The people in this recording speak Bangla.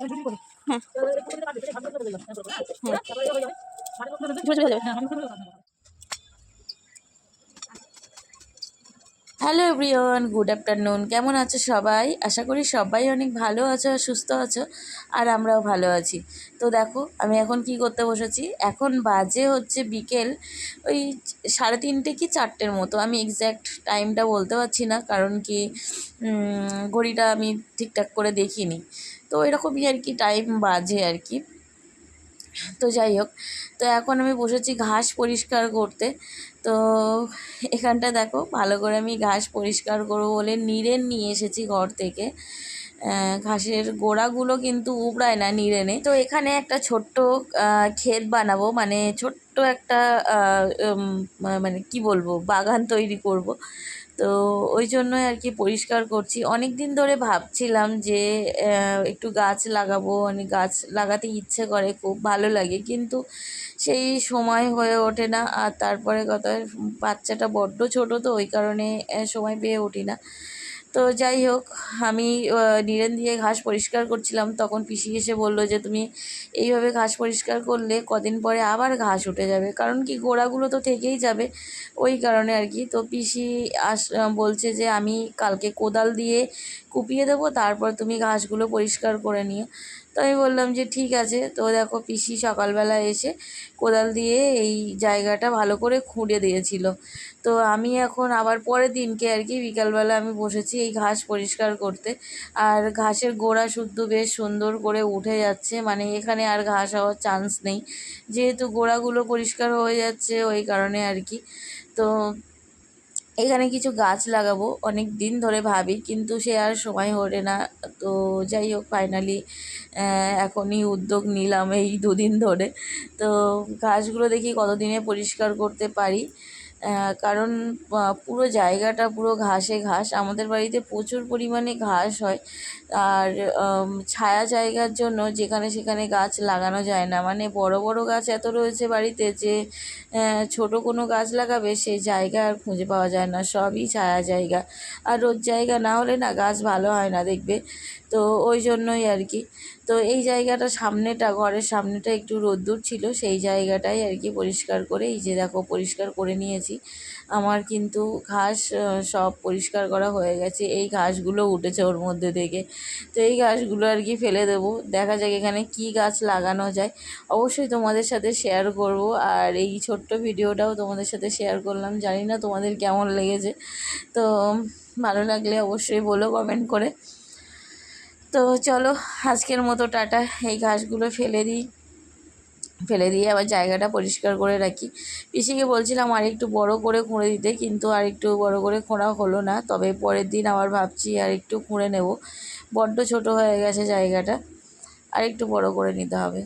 হ্যাঁ। হ্যাঁ।, হ্যাঁ।, হ্যাঁ। হ্যালো এভরিওয়ান গুড আফটারনুন কেমন আছো সবাই? আশা করি সবাই অনেক ভালো আছো আর সুস্থ আছো, আর আমরাও ভালো আছি। তো দেখো, আমি এখন কি করতে বসেছি? এখন বাজে হচ্ছে বিকেল, ওই সাড়ে তিনটে কি চারটের মতো। আমি এক্স্যাক্ট টাইমটা বলতে পারছি না, কারণ কি ঘড়িটা আমি ঠিকঠাক করে দেখিনি। তো এরকমই আর কি টাইম বাজে আর কি। তো যাই হোক, তো এখন আমি বসেছি ঘাস পরিষ্কার করতে। তো এখানটা দেখো, ভালো করে আমি ঘাস পরিষ্কার করব বলে নিরেন নিয়ে এসেছি ঘর থেকে। ঘাসের গোড়াগুলো কিন্তু উবড়ায় না নিরেনে তো এখানে একটা ছোট্ট ক্ষেত বানাবো মানে ছোট্ট একটা মানে কি বলব, বাগান তৈরি করব। তো ওই জন্যই আর কি পরিষ্কার করছি। অনেক দিন ধরে ভাবছিলাম যে একটু গাছ লাগাবো। মানে গাছ লাগাতে ইচ্ছে করে, খুব ভালো লাগে। কিন্তু সেই সময় হয়ে ওঠে না। আর তারপরে কথা, বাচ্চাটা বড্ড ছোট তো, ওই কারণে সময় পেয়ে উঠি না। তো যাই হোক, আমি নিরেন দিয়ে ঘাস পরিষ্কার করছিলাম। তখন পিসি এসে বলল যে, তুমি এইভাবে ঘাস পরিষ্কার করলে কদিন পরে আবার ঘাস উঠে যাবে। কারণ কি, গোড়াগুলো তো থেকেই যাবে, ওই কারণে আর কি। তো পিসি আস বলছে যে, আমি কালকে কোদাল দিয়ে কুপিয়ে দেবো, তারপর তুমি ঘাসগুলো পরিষ্কার করে নিও। তো আমি বললাম যে, ঠিক আছে। তো দেখো পিসি সকালবেলা এসে কোদাল দিয়ে এই জায়গাটা ভালো করে খুঁড়ে দিয়েছিল। তো আমি এখন আবার পরের দিনকে আর কি বিকালবেলা আমি বসেছি এই ঘাস পরিষ্কার করতে। আর ঘাসের গোড়া শুদ্ধ বেশ সুন্দর করে উঠে যাচ্ছে। মানে এখানে আর ঘাস হওয়ার চান্স নেই। যেহেতু গোড়াগুলো পরিষ্কার হয়ে যাচ্ছে ওই কারণে আর কি। তো এখানে কিছু গাছ লাগাবো, অনেক দিন ধরে ভাবি, কিন্তু সে আর সময় ওঠে না। তো যাই হোক ফাইনালি এখনই উদ্যোগ নিলাম এই দুদিন ধরে। তো গাছগুলো দেখি কতদিনে পরিষ্কার করতে পারি। কারণ পুরো জায়গাটা পুরো ঘাসে ঘাস। আমাদের বাড়িতে প্রচুর পরিমাণে ঘাস হয়। আর ছায়া জায়গার জন্য যেখানে সেখানে গাছ লাগানো যায় না। মানে বড় বড় গাছ এত রয়েছে বাড়িতে যে ছোট কোনো গাছ লাগাবে সেই জায়গা আর খুঁজে পাওয়া যায় না। সবই ছায়া জায়গা। আর রোদ জায়গা না হলে না গাছ ভালো হয় না দেখবে। তো ওই জন্যই আর কি। তো এই জায়গাটা সামনেটা, ঘরের সামনেটা একটু রোদ্দুর ছিল। সেই জায়গাটাই আর কি পরিষ্কার করে, এই যে দেখো পরিষ্কার করে নিয়েছি। আমার কিন্তু ঘাস সব পরিষ্কার করা হয়ে গেছে। এই ঘাসগুলো উঠেছে ওর মধ্যে থেকে। তো এই ঘাসগুলো আর কি ফেলে দেবো। দেখা যাক এখানে কি গাছ লাগানো যায়। অবশ্যই তোমাদের সাথে শেয়ার করব। আর এই ছোট্ট ভিডিওটাও তোমাদের সাথে শেয়ার করলাম। জানি না তোমাদের কেমন লেগেছে। তো ভালো লাগলে অবশ্যই বলো কমেন্ট করে। তো চলো, আজকের মতো টাটা। এই ঘাসগুলো ফেলে দিই। ফেলে দিয়ে আবার জায়গাটা পরিষ্কার করে রাখি। পিসিকে বলছিলাম আর একটু বড় করে খুঁড়ে দিতে, কিন্তু আর একটু বড় করে খোঁড়া হলো না। তবে পরের দিন আবার ভাবছি আর একটু খুঁড়ে নেব। বড্ড ছোট হয়ে গেছে জায়গাটা, আর একটু বড় করে নিতে হবে।